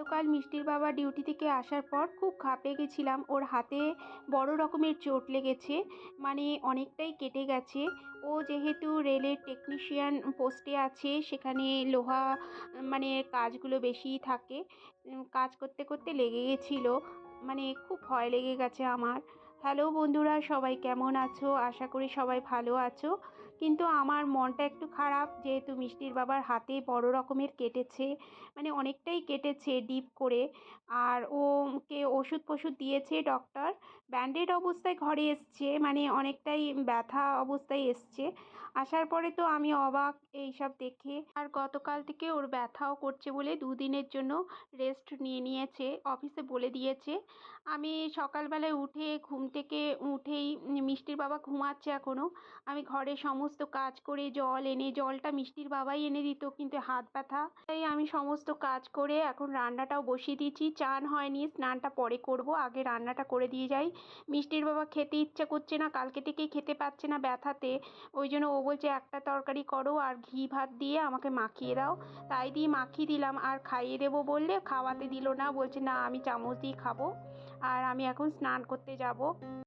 গতকাল মিষ্টির বাবা ডিউটি থেকে আসার পর খুব ঘাবড়ে গেছিলাম। ওর হাতে বড় রকমের চোট লেগেছে মানে অনেকটাই কেটে গেছে। ও যেহেতু রেলের টেকনিশিয়ান পোস্টে আছে, সেখানে লোহা মানে কাজগুলো বেশিই থাকে। কাজ করতে করতে লেগে গেছিল। মানে খুব ভয় লেগে গেছে আমার। হ্যালো বন্ধুরা, সবাই কেমন আছো? আশা করি সবাই ভালো আছো। কিন্তু আমার মনটা একটু খারাপ, যেহেতু মিষ্টির বাবার হাতে বড় রকমের কেটেছে মানে অনেকটাই কেটেছে ডিপ করে। আর ওকে ওষুধ ফষুধ দিয়েছে ডক্টর ব্যান্ডেড অবস্থায় ঘরে এসছে মানে অনেকটাই ব্যথা অবস্থায় এসছে। আসার পরে তো আমি অবাক এইসব দেখে। আর গতকাল থেকে ওর ব্যথাও করছে বলে দুদিনের জন্য রেস্ট নিয়ে নিয়েছে অফিসে বলে দিয়েছে। আমি সকালবেলায় উঠে থেকে উঠেই মিষ্টির বাবা ঘুমাচ্ছে এখনও আমি ঘরে সমস্ত কাজ করে জল এনে, জলটা মিষ্টির বাবাই এনে দিত, কিন্তু হাত ব্যথা। তাই আমি সমস্ত কাজ করে এখন রান্নাটাও বসিয়ে দিয়েছি। চান হয়নি, স্নানটা পরে করব, আগে রান্নাটা করে দিয়ে যাই। মিষ্টির বাবা খেতে ইচ্ছে করছে না, কালকে থেকেই খেতে পাচ্ছে না ব্যথাতে। ওই জন্য ও বলছে, একটা তরকারি করো আর ঘি ভাত দিয়ে আমাকে মাখিয়ে দাও। তাই দিয়ে মাখিয়ে দিলাম। আর খাইয়ে দেবো বললে, খাওয়াতে দিল না। বলছে, না, আমি চামচ দিয়ে খাব। আর আমি এখন স্নান করতে যাব।